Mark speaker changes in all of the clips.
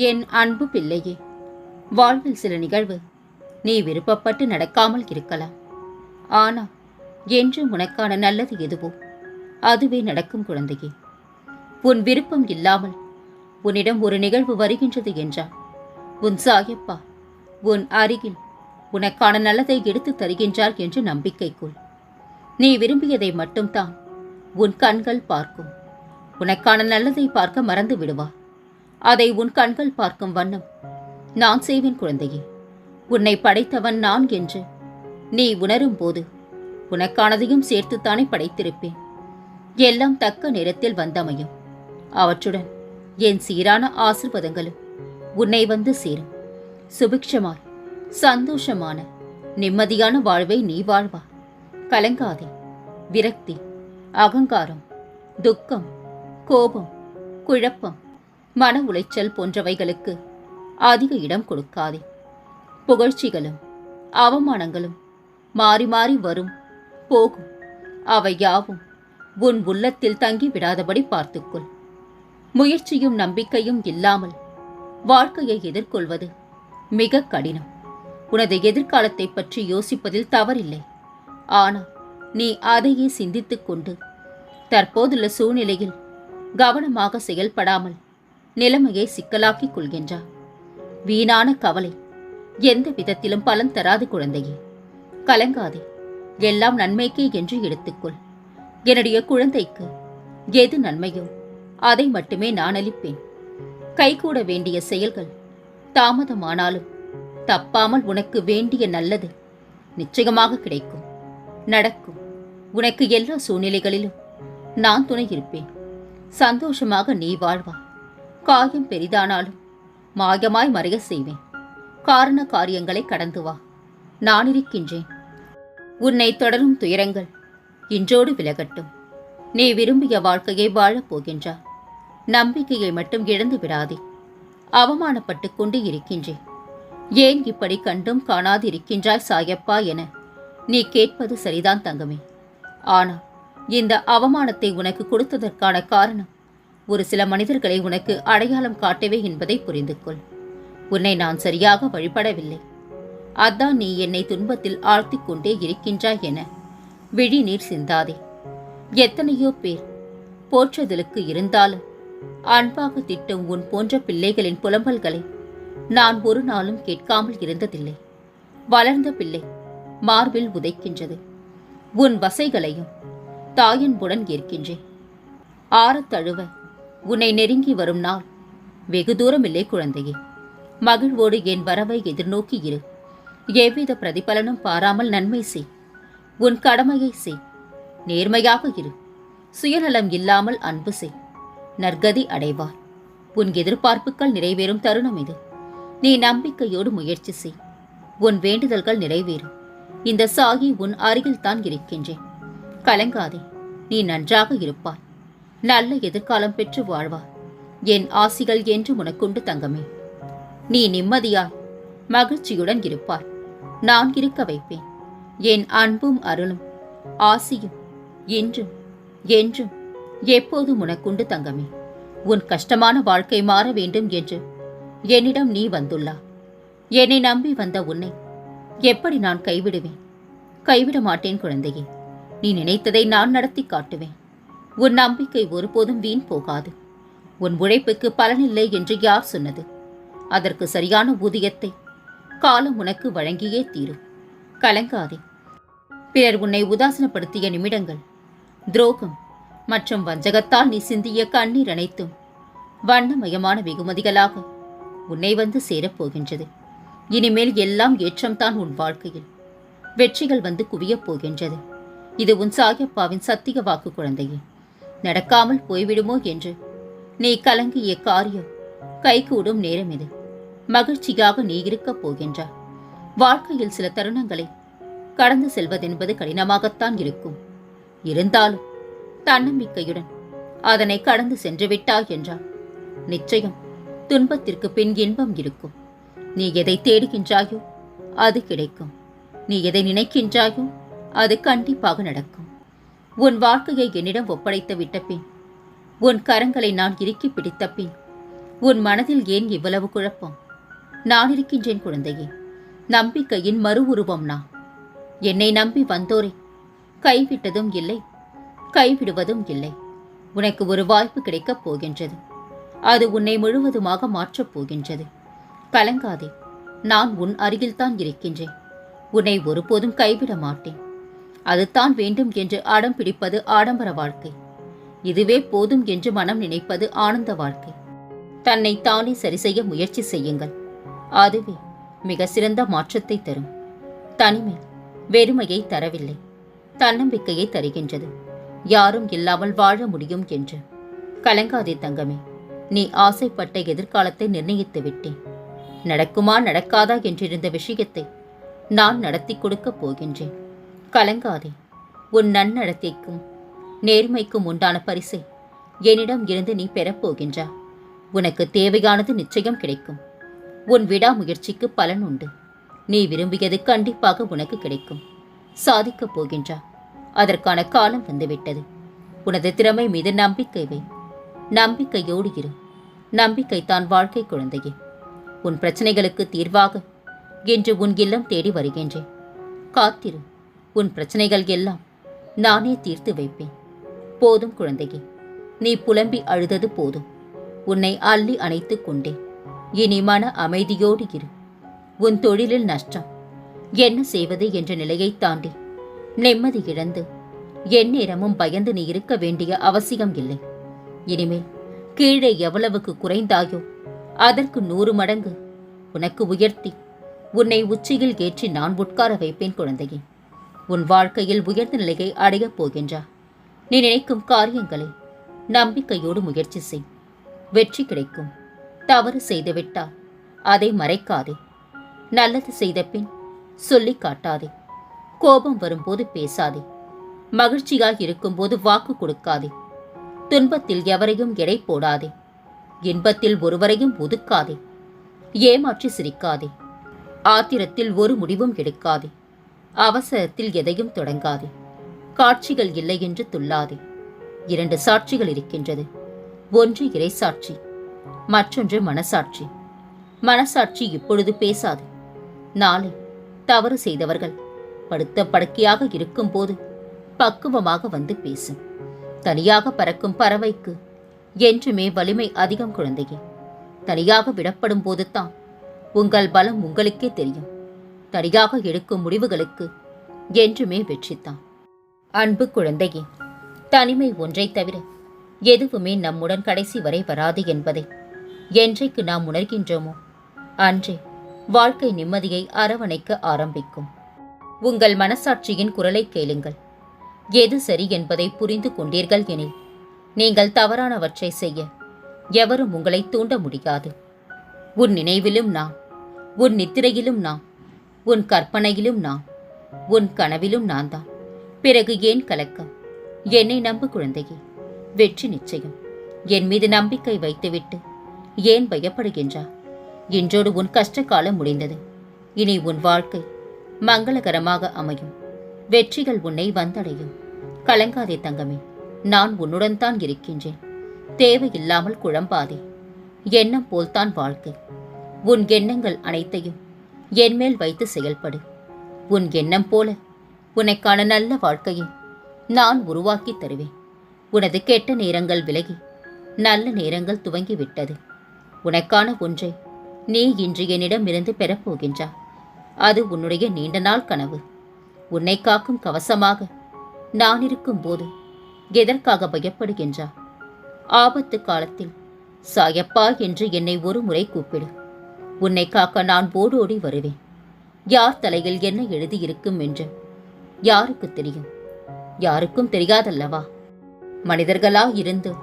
Speaker 1: என் அன்பு பிள்ளையே வாழ்வில் சில நிகழ்வு நீ விருப்பப்பட்டு நடக்காமல் இருக்கலாம். ஆனால் என்று உனக்கான நல்லது எதுவோ அதுவே நடக்கும் குழந்தையே. உன் விருப்பம் இல்லாமல் உன்னிடம் ஒரு நிகழ்வு வருகின்றது என்றால் உன் சாயப்பா உன் அருகில் உனக்கான நல்லதை எடுத்துத் தருகின்றார் என்று நம்பிக்கைக்குள் நீ விரும்பியதை மட்டும்தான் உன் கண்கள் பார்க்கும். உனக்கான நல்லதை பார்க்க மறந்து விடுவா. அதை உன் கண்கள் பார்க்கும் வண்ணம். நான் செய்வேன் குழந்தையே உன்னை படைத்தவன் நான் என்று நீ உணரும் போது உனக்கானதையும் சேர்த்துத்தானே படைத்திருப்பேன். எல்லாம் தக்க நேரத்தில் வந்தமையும். அவற்றுடன் என் சீரான ஆசிர்வாதங்களும் உன்னை வந்து சேரும். சுபிக்ஷமாய் சந்தோஷமான நிம்மதியான வாழ்வை நீ வாழ்வா. கலங்காதே விரக்தி அகங்காரம் துக்கம் கோபம் குழப்பம் மன உளைச்சல் போன்றவைகளுக்கு அதிக இடம் கொடுக்காதே. புகழ்ச்சிகளும் அவமானங்களும் மாறி மாறி வரும் போகும். அவை யாவும் உன் உள்ளத்தில் தங்கி விடாதபடி பார்த்துக்கொள். முயற்சியும் நம்பிக்கையும் இல்லாமல் வாழ்க்கையை எதிர்கொள்வது மிக கடினம். உனது எதிர்காலத்தை பற்றி யோசிப்பதில் தவறில்லை. ஆனால் நீ அதையே சிந்தித்துக்கொண்டு தற்போதுள்ள சூழ்நிலையில் கவனமாக செயல்படாமல் நிலைமையை சிக்கலாக்கிக் கொள்கின்றார். வீணான கவலை எந்த விதத்திலும் பலன் தராது குழந்தையே. கலங்காதே எல்லாம் நன்மைக்கே என்று எடுத்துக்கொள். என்னுடைய குழந்தைக்கு எது நன்மையோ அதை மட்டுமே நான் அளிப்பேன். கைகூட வேண்டிய செயல்கள் தாமதமானாலும் தப்பாமல் உனக்கு வேண்டிய நல்லது நிச்சயமாக கிடைக்கும். நடக்கும். உனக்கு எல்லா சூழ்நிலைகளிலும் நான் துணை இருப்பேன். சந்தோஷமாக நீ வாழ்வா. காயம் பெரிதானாலும் மாயமாய் மறைய செய்வேன். காரண காரியங்களை கடந்து வா. நான் இருக்கின்றேன். உன்னை தொடரும் துயரங்கள் இன்றோடு விலகட்டும். நீ விரும்பிய வாழ்க்கையை வாழப் போகின்றாய் நம்பிக்கையை மட்டும் இழந்து விடாதே. அவமானப்பட்டு கொண்டு இருக்கின்றேன். ஏன் இப்படி கண்டும் காணாது இருக்கின்றாய் சாயப்பா என நீ கேட்பது சரிதான் தங்கமே. ஆனால் இந்த அவமானத்தை உனக்கு கொடுத்ததற்கான காரணம் ஒரு சில மனிதர்களை உனக்கு அடையாளம் காட்டவே என்பதை புரிந்து கொள் உன்னை நான் சரியாக வழிபடவில்லை. அதான் நீ என்னை துன்பத்தில் ஆழ்த்திக் கொண்டே இருக்கின்றாய் என விழி நீர் சிந்தாதே. எத்தனையோ பேர் போற்றுதலுக்கு இருந்தாலும் அன்பாக திட்டும் உன் போன்ற பிள்ளைகளின் புலம்பல்களை நான் ஒரு நாளும் கேட்காமல் இருந்ததில்லை. வளர்ந்த பிள்ளை மார்பில் உதைக்கின்றது. உன் வசைகளையும் தாயன்புடன் ஏற்கின்றேன். ஆறத் தழுவ உன்னை நெருங்கி வரும் நாள். வெகு தூரமில்லை குழந்தையே. மகிழ்வோடு என் வரவை எதிர்நோக்கி இரு. எவ்வித பிரதிபலனும் பாராமல் நன்மை செய். உன் கடமையை செய். நேர்மையாக இரு. சுயநலம் இல்லாமல் அன்பு செய். நற்கதி அடைவார் உன் எதிர்பார்ப்புகள் நிறைவேறும் தருணம் இது. நீ நம்பிக்கையோடு முயற்சி செய். உன் வேண்டுதல்கள் நிறைவேறும் இந்த சாகி உன் அருகில் தான் இருக்கின்றேன். கலங்காதே. நீ நன்றாக இருப்பாய். நல்ல எதிர்காலம் பெற்று வாழ்வாய் என் ஆசிகள் என்று உனக்குண்டு தங்கமே. நீ நிம்மதியாய் மகிழ்ச்சியுடன் இருப்பாய். நான் இருக்க வைப்பேன். என் அன்பும் அருளும் ஆசியும் என்றும் என்றும் எப்போதும் உனக்குண்டு தங்கமே. உன் கஷ்டமான வாழ்க்கை மாற வேண்டும் என்று என்னிடம் நீ வந்துள்ளா. என்னை நம்பி வந்த உன்னை எப்படி நான் கைவிடுவேன்? கைவிட மாட்டேன் குழந்தையே. நீ நினைத்ததை நான் நடத்தி காட்டுவேன். உன் நம்பிக்கை ஒருபோதும் வீண் போகாது. உன் உழைப்புக்கு பலனில்லை என்று யார் சொன்னது? அதற்கு சரியான ஊதியத்தை காலம் உனக்கு வழங்கியே தீரும். கலங்காதே. பிறர் உன்னை உதாசனப்படுத்திய நிமிடங்கள் துரோகம் மற்றும் வஞ்சகத்தால் நீ சிந்திய கண்ணீர் அனைத்தும் வண்ணமயமான வெகுமதிகளாக உன்னை வந்து சேரப்போகின்றது இனிமேல் எல்லாம் ஏற்றம்தான் உன் வாழ்க்கையில். வெற்றிகள் வந்து குவியப் போகின்றது. இது உன் சாயப்பாவின் சத்திய வாக்கு குழந்தையே. நடக்காமல் போய்விடுமோ என்று. நீ கலங்கிய காரியம் கைகூடும் நேரம் இது. மகிழ்ச்சியாக நீ இருக்கப் போகின்றாய் வாழ்க்கையில் சில தருணங்களை கடந்து செல்வதென்பது கடினமாகத்தான் இருக்கும். இருந்தாலும் தன்னம்பிக்கையுடன் அதனை கடந்து சென்று விட்டாய் என்றால் நிச்சயம் துன்பத்திற்கு பின் இன்பம் இருக்கும். நீ எதை தேடுகின்றாயோ அது கிடைக்கும். நீ எதை நினைக்கின்றாயோ அது கண்டிப்பாக நடக்கும். உன் வாழ்க்கையை என்னிடம் ஒப்படைத்து விட்ட பின் உன் கரங்களை நான் இறுக்கி பிடித்த பின் உன் மனதில் ஏன் இவ்வளவு குழப்பம்? நான் இருக்கின்றேன் குழந்தையே நம்பிக்கையின் மறு உருவம் நான். என்னை நம்பி வந்தோரே கைவிட்டதும் இல்லை கைவிடுவதும் இல்லை. உனக்கு ஒரு வாய்ப்பு கிடைக்கப் போகின்றது. அது உன்னை முழுவதுமாக மாற்றப் போகின்றது. கலங்காதே நான் உன் அருகில்தான் இருக்கின்றேன். உன்னை ஒருபோதும் கைவிட மாட்டேன். அதுதான் வேண்டும் என்று அடம் பிடிப்பது ஆடம்பர வாழ்க்கை. இதுவே போதும் என்று மனம் நினைப்பது ஆனந்த வாழ்க்கை. தன்னை தானே சரி செய்ய முயற்சி செய்யுங்கள். அதுவே மிக சிறந்த மாற்றத்தை தரும். தனிமை வெறுமையை தரவில்லை. தன்னம்பிக்கையை தருகின்றது. யாரும் இல்லாமல் வாழ முடியும் என்று. கலங்காதே தங்கமே. நீ ஆசைப்பட்ட எதிர்காலத்தை நிர்ணயித்து விட்டேன். நடக்குமா நடக்காதா என்றிருந்த விஷயத்தை நான் நடத்தி கொடுக்கப் போகின்றேன். கலங்காதே. உன் நன்னடத்தைக்கும் நேர்மைக்கும் உண்டான பரிசை என்னிடம் இருந்து நீ பெறப்போகின்றா உனக்கு தேவையானது நிச்சயம் கிடைக்கும். உன் விடாமுயற்சிக்கு பலன் உண்டு. நீ விரும்பியது கண்டிப்பாக உனக்கு கிடைக்கும். சாதிக்கப் போகின்றா. அதற்கான காலம் வந்துவிட்டது. உனது திறமை மீது நம்பிக்கை வை. நம்பிக்கையோடு இரு. நம்பிக்கை தான் வாழ்க்கை குழந்தையே. உன் பிரச்சனைகளுக்கு தீர்வாக இன்று உன் இல்லம் தேடி வருகின்றேன். காத்திரு. உன் பிரச்சனைகள் எல்லாம் நானே தீர்த்து வைப்பேன். போதும் குழந்தையே நீ புலம்பி அழுதது போதும். உன்னை அள்ளி அணைத்துக் கொண்டேன். இனி மன அமைதியோடு இரு. உன் தொழிலில் நஷ்டம். என்ன செய்வது என்ற நிலையை தாண்டி நிம்மதி இழந்து எந்நேரமும் பயந்து நீ இருக்க வேண்டிய அவசியம் இல்லை. இனிமேல் கீழே எவ்வளவுக்கு குறைந்தாயோ அதற்கு நூறு மடங்கு உனக்கு உயர்த்தி உன்னை உச்சியில் ஏற்றி நான் உட்கார வைப்பேன் குழந்தையே. உன் வாழ்க்கையில் உயர்ந்த நிலையை அடையப் போகின்றா நீ நினைக்கும் காரியங்களை நம்பிக்கையோடு முயற்சி செய். வெற்றி கிடைக்கும். தவறு செய்துவிட்டால் அதை மறைக்காதே. நல்லது செய்த பின் சொல்லி காட்டாதே. கோபம் வரும்போது பேசாதே. மகிழ்ச்சியாக இருக்கும்போது வாக்கு கொடுக்காதே. துன்பத்தில் எவரையும் எடை போடாதே. இன்பத்தில் ஒருவரையும் ஒதுக்காதே. ஏமாற்றி சிரிக்காதே. ஆத்திரத்தில் ஒரு முடிவும் எடுக்காதே. அவசரத்தில் எதையும் தொடங்காதே. காட்சிகள் இல்லை என்று துள்ளாதே. இரண்டு சாட்சிகள் இருக்கின்றது. ஒன்று இறைசாட்சி மற்றொன்று மனசாட்சி. மனசாட்சி இப்பொழுது பேசாது. நாளை தவறு செய்தவர்கள் படுத்த படுக்கையாக இருக்கும்போது பக்குவமாக வந்து பேசும். தனியாக பறக்கும் பறவைக்கு என்றுமே வலிமை அதிகம் குழந்தையே. தனியாக விடப்படும் போதுதான் உங்கள் பலம் உங்களுக்கே தெரியும். தனியாக எடுக்கும் முடிவுகளுக்கு என்றுமே வெற்றித்தான் அன்பு குழந்தையே தனிமை ஒன்றைத் தவிர எதுவுமே நம்முடன் கடைசி வரை வராது என்பதை. என்றைக்கு நாம் உணர்கின்றோமோ அன்றே வாழ்க்கை நிம்மதியை அரவணைக்க ஆரம்பிக்கும். உங்கள் மனசாட்சியின் குரலை கேளுங்கள். எது சரி என்பதை புரிந்து கொண்டீர்கள் எனில் நீங்கள் தவறானவற்றை செய்ய எவரும் உங்களை தூண்ட முடியாது. உன் நினைவிலும் நான் உன் நித்திரையிலும் நான் உன் கற்பனையிலும் நான் உன் கனவிலும் நான் தான் பிறகு ஏன் கலக்கம் என்னை நம்பு குழந்தையே வெற்றி நிச்சயம். என் மீது நம்பிக்கை வைத்துவிட்டு ஏன் பயப்படுகின்றா? இன்றோடு உன் கஷ்ட காலம் முடிந்தது. இனி உன் வாழ்க்கை மங்களகரமாக அமையும். வெற்றிகள் உன்னை வந்தடையும். கலங்காதே தங்கமே நான் உன்னுடன் தான் இருக்கின்றேன். தேவையில்லாமல் குழம்பாதே எண்ணம் போல்தான் வாழ்க்கை. உன் எண்ணங்கள் அனைத்தையும் என்மேல் வைத்து செயல்படு. உன் எண்ணம் போல உனக்கான நல்ல வாழ்க்கையை நான் உருவாக்கி தருவேன். உனது கெட்ட நேரங்கள் விலகி நல்ல நேரங்கள் துவங்கிவிட்டது. உனக்கான ஒன்றை நீ இன்று என்னிடமிருந்து பெறப்போகின்றா அது உன்னுடைய நீண்ட நாள் கனவு. உன்னை காக்கும் கவசமாக நான் இருக்கும்போது எதற்காக பயப்படுகின்றா? ஆபத்து காலத்தில் சாயப்பா என்று என்னை ஒரு முறை கூப்பிடு. உன்னை காக்க நான் போடோடி வருவேன். யார் தலையில் என்ன எழுதியிருக்கும் என்று? யாருக்கு தெரியும்? யாருக்கும் தெரியாதல்லவா? மனிதர்களா இருந்து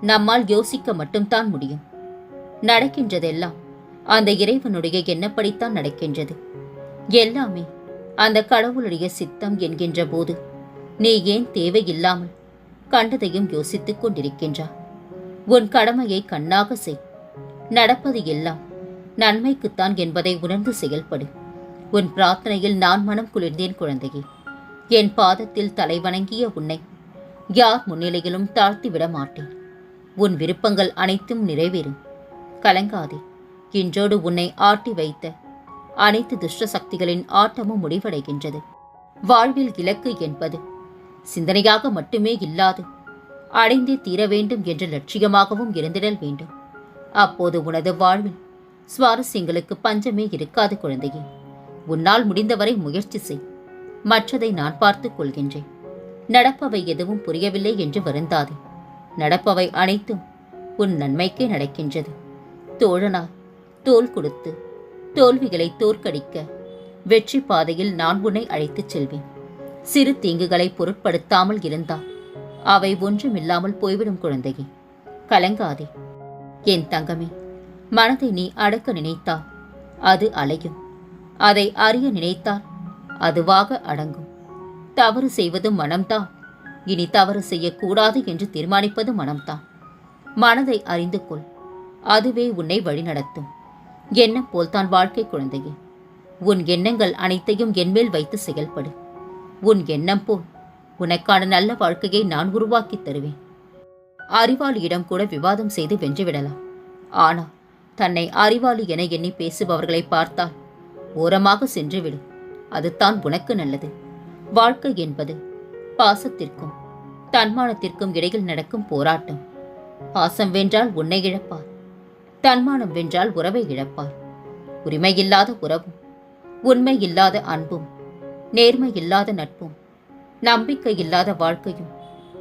Speaker 1: நம்மால் யோசிக்க மட்டும்தான் முடியும். நடக்கின்றதெல்லாம் அந்த இறைவனுடைய எண்ணப்படித்தான் நடக்கின்றது. எல்லாமே அந்த கடவுளுடைய சித்தம் என்கின்ற போது நீ ஏன் தேவையில்லாமல் கண்டதையும் யோசித்துக் கொண்டிருக்கின்றா? உன் கடமையை கண்ணாக செய். நடப்பது எல்லாம் நன்மைக்குத்தான் என்பதை உணர்ந்து செயல்படு. உன் பிரார்த்தனையில் நான் மனம் குளிர்ந்தேன் குழந்தையே. என் பாதத்தில் தலை வணங்கிய உன்னை யார் முன்னிலையிலும் தாழ்த்திவிட மாட்டேன். உன் விருப்பங்கள் அனைத்தும் நிறைவேறும். கலங்காதே. இன்றோடு உன்னை ஆட்டி வைத்த அனைத்து துஷ்ட சக்திகளின் ஆட்டமும் முடிவடைகின்றது. வாழ்வில் இலக்கு என்பது சிந்தனையாக மட்டுமே இல்லாது அடைந்தே தீர வேண்டும் என்ற லட்சியமாகவும் இருந்திடல் வேண்டும். அப்போது உனது வாழ்வில் சுவாரஸ்யங்களுக்கு பஞ்சமே இருக்காது குழந்தையே. உன்னால் முடிந்தவரை முயற்சி செய். மற்றதை நான் பார்த்துக் கொள்கின்றேன். நடப்பவை எதுவும் புரியவில்லை என்று வருந்தாதே. நடப்பவை அனைத்தும் உன் நன்மைக்கே நடக்கின்றது. தோழனாய் தோள் கொடுத்து தோல்விகளை தோற்கடிக்க வெற்றி பாதையில் நான் உன்னை அழைத்துச் செல்வேன். சிறு தீங்குகளை பொருட்படுத்தாமல் இருந்தால் அவை ஒன்றுமில்லாமல் போய்விடும் குழந்தையே. கலங்காதே. என் தங்கமே மனதை நீ அடக்க நினைத்தால் அது அலையும். அதை அறிய நினைத்தால் அதுவாக அடங்கும். தவறு செய்வது மனம்தான். இனி தவறு செய்யக்கூடாது என்று தீர்மானிப்பது மனம்தான். மனதை அறிந்து கொள். அதுவே உன்னை வழிநடத்தும். எண்ணம் போல்தான் வாழ்க்கை குழந்தையே. உன் எண்ணங்கள் அனைத்தையும் என்மேல் வைத்து செயல்படு. உன் எண்ணம் போல் உனக்கான நல்ல வாழ்க்கையை நான் உருவாக்கித் தருவேன். அறிவாளியிடம் கூட விவாதம் செய்து வென்றுவிடலாம். ஆனால் தன்னை அறிவாளி என எண்ணி பேசுபவர்களை பார்த்தால் ஓரமாக சென்றுவிடு. அதுதான் உனக்கு நல்லது. வாழ்க்கை என்பது பாசத்திற்கும் தன்மானத்திற்கும் இடையில் நடக்கும் போராட்டம். பாசம் வென்றால் உன்னை இழப்பார். தன்மானம் வென்றால் உறவை இழப்பார். உரிமையில்லாத உறவும் உண்மை இல்லாத அன்பும் நேர்மை இல்லாத நட்பும் நம்பிக்கை இல்லாத வாழ்க்கையும்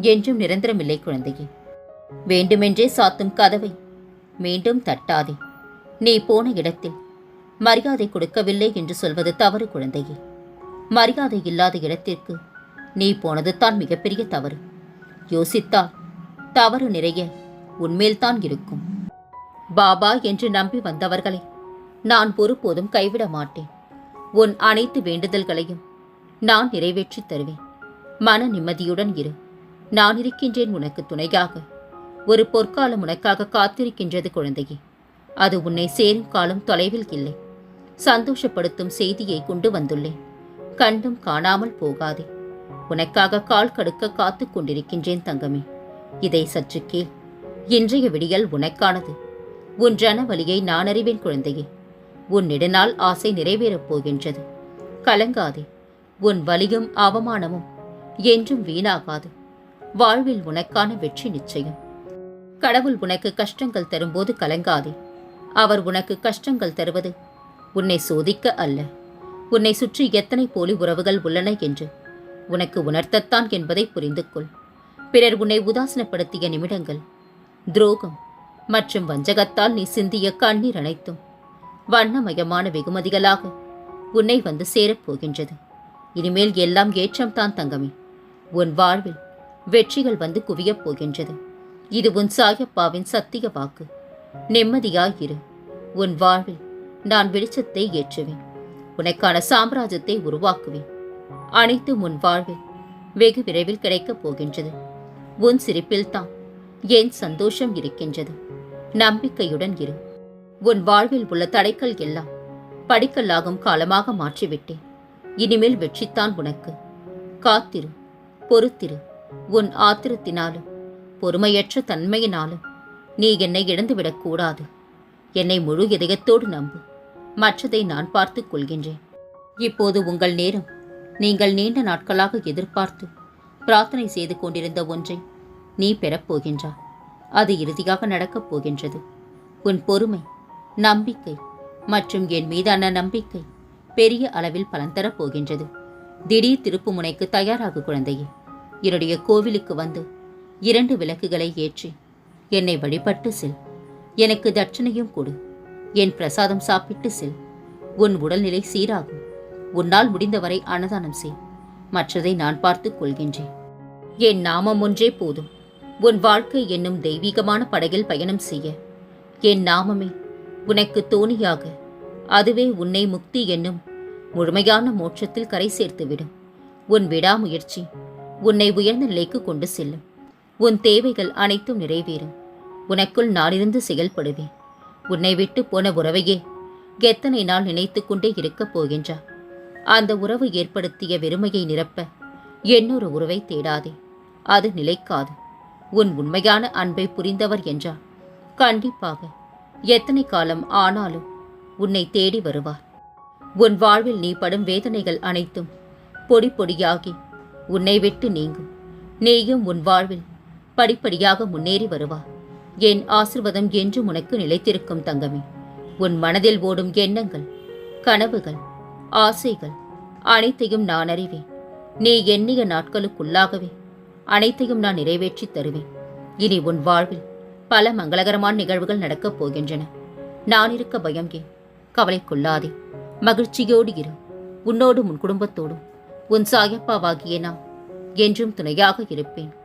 Speaker 1: என்றும் நிரந்தரமில்லை குழந்தையே. வேண்டுமென்றே சாத்தும் கதவை மீண்டும் தட்டாதே. நீ போன இடத்தில் மரியாதை கொடுக்கவில்லை என்று சொல்வது தவறு குழந்தையே. மரியாதை இல்லாத இடத்திற்கு நீ போனது தான் மிகப்பெரிய தவறு. யோசித்தால் தவறு நிறைய உண்மையில்தான் இருக்கும். பாபா என்று நம்பி வந்தவர்களை நான் ஒருபோதும் கைவிட மாட்டேன். உன் அனைத்து வேண்டுதல்களையும் நான் நிறைவேற்றித் தருவேன். மன நிம்மதியுடன் இரு. நான் இருக்கின்றேன் உனக்கு துணையாக. ஒரு பொற்காலம் உனக்காக காத்திருக்கின்றது குழந்தையே. அது உன்னை சேரும் காலம் தொலைவில் இல்லை. சந்தோஷப்படுத்தும் செய்தியை கொண்டு வந்துள்ளேன் கண்டும் காணாமல் போகாதே. உனக்காக கால் கடுக்க காத்து கொண்டிருக்கின்றேன் தங்கமே. இதை சற்று கேள். இன்றைய விடியல் உனக்கானது. உன் வலியை நான் அறிவேன் குழந்தையே. உன் நெடுநாள் ஆசை நிறைவேறப் போகின்றது. கலங்காதே. உன் வலியும் அவமானமும் என்றும் வீணாகாது. வாழ்வில் உனக்கான வெற்றி நிச்சயம். கடவுள் உனக்கு கஷ்டங்கள் தரும்போது கலங்காதே. அவர் உனக்கு கஷ்டங்கள் தருவது உன்னை சோதிக்க அல்ல. உன்னை சுற்றி எத்தனை போலி உறவுகள் உள்ளன என்று உனக்கு உணர்த்தத்தான் என்பதை புரிந்து கொள் பிறர் உன்னை உதாசனப்படுத்திய நிமிடங்கள் துரோகம் மற்றும் வஞ்சகத்தால் நீ சிந்திய கண்ணீர் அனைத்தும் வண்ணமயமான வெகுமதிகளாக உன்னை வந்து சேரப்போகின்றது இனிமேல் எல்லாம் ஏற்றம்தான் தங்கமே. உன் வாழ்வில் வெற்றிகள் வந்து குவியப் போகின்றது. இது உன் சாயப்பாவின் சத்திய வாக்கு. நிம்மதியாயிரு. உன் வாழ்வில் நான் வெளிச்சத்தை ஏற்றுவேன். உனக்கான சாம்ராஜ்யத்தை உருவாக்குவேன். அனைத்தும் உன் வாழ்வில் வெகு விரைவில் கிடைக்கப் போகின்றது. உன் சிரிப்பில்தான் என் சந்தோஷம் இருக்கின்றது. நம்பிக்கையுடன் இரு. உன் வாழ்வில் உள்ள தடைகள் எல்லாம் படிக்கல்லாகும் காலமாக மாற்றிவிட்டேன். இனிமேல் வெற்றித்தான் உனக்கு. காத்திரு. பொறுத்திரு. உன் ஆத்திரத்தினாலும் பொறுமையற்ற தன்மையினாலும் நீ என்னை இழந்துவிடக் கூடாது. என்னை முழு இதயத்தோடு நம்பு. மற்றதை நான் பார்த்துக் கொள்கின்றேன். இப்போது உங்கள் நேரம். நீங்கள் நீண்ட நாட்களாக எதிர்பார்த்து பிரார்த்தனை செய்து கொண்டிருந்த ஒன்றை நீ பெறப்போகின்றாய் அது இறுதியாக நடக்கப் போகின்றது. உன் பொறுமை நம்பிக்கை மற்றும் என் மீதான நம்பிக்கை பெரிய அளவில் பலன் தரப் போகின்றது. திடீர் திருப்பு முனைக்கு தயாராகு குழந்தையே. என்னுடைய கோவிலுக்கு வந்து இரண்டு விளக்குகளை ஏற்றி என்னை வழிபட்டு செல். எனக்கு தட்சணையும் கொடு. என் பிரசாதம் சாப்பிட்டு செல். உன் உடல்நிலை சீராகும். உன்னால் முடிந்தவரை அன்னதானம் செய். மற்றதை நான் பார்த்துக் கொள்கின்றேன். என் நாமம் ஒன்றே போதும். உன் வாழ்க்கை என்னும் தெய்வீகமான படகில் பயணம் செய்ய. என் நாமமே உனக்கு தோணியாக. அதுவே உன்னை முக்தி என்னும் முழுமையான மோட்சத்தில் கரை சேர்த்துவிடும். உன் விடாமுயற்சி உன்னை உயர்ந்த நிலைக்கு கொண்டு செல்லும். உன் தேவைகள் அனைத்தும் நிறைவேறும். உனக்குள் நானிருந்து செயல்படுவேன். உன்னை விட்டு போன உறவையே எத்தனை நாள் நினைத்து கொண்டே இருக்கப் போகின்றார் அந்த உறவு ஏற்படுத்திய வெறுமையை நிரப்ப என்னொரு உறவை தேடாதே. அது நிலைக்காது. உன் உண்மையான அன்பை புரிந்தவர் என்றார் கண்டிப்பாக எத்தனை காலம் ஆனாலும் உன்னை தேடி வருவார். உன் வாழ்வில் நீ படும் வேதனைகள் அனைத்தும் பொடி பொடியாகி உன்னை விட்டு நீங்கும். நீயும் உன் வாழ்வில் படிப்படியாக முன்னேறி வருவார் என் ஆசிர்வாதம் என்றும் உனக்கு நிலைத்திருக்கும் தங்கமே. உன் மனதில் ஓடும் எண்ணங்கள் கனவுகள் ஆசைகள் அனைத்தையும் நான் அறிவேன். நீ எண்ணிய நாட்களுக்குள்ளாகவே அனைத்தையும் நான் நிறைவேற்றித் தருவேன். இனி உன் வாழ்வில் பல மங்களகரமான நிகழ்வுகள் நடக்கப் போகின்றன. நான் இருக்க பயம் ஏன்? கவலைக்குள்ளாதே. மகிழ்ச்சியோடு இரு. உன்னோடும் உன் குடும்பத்தோடும் உன் சாயப்பாவாகிய நான் என்றும் துணையாக இருப்பேன்.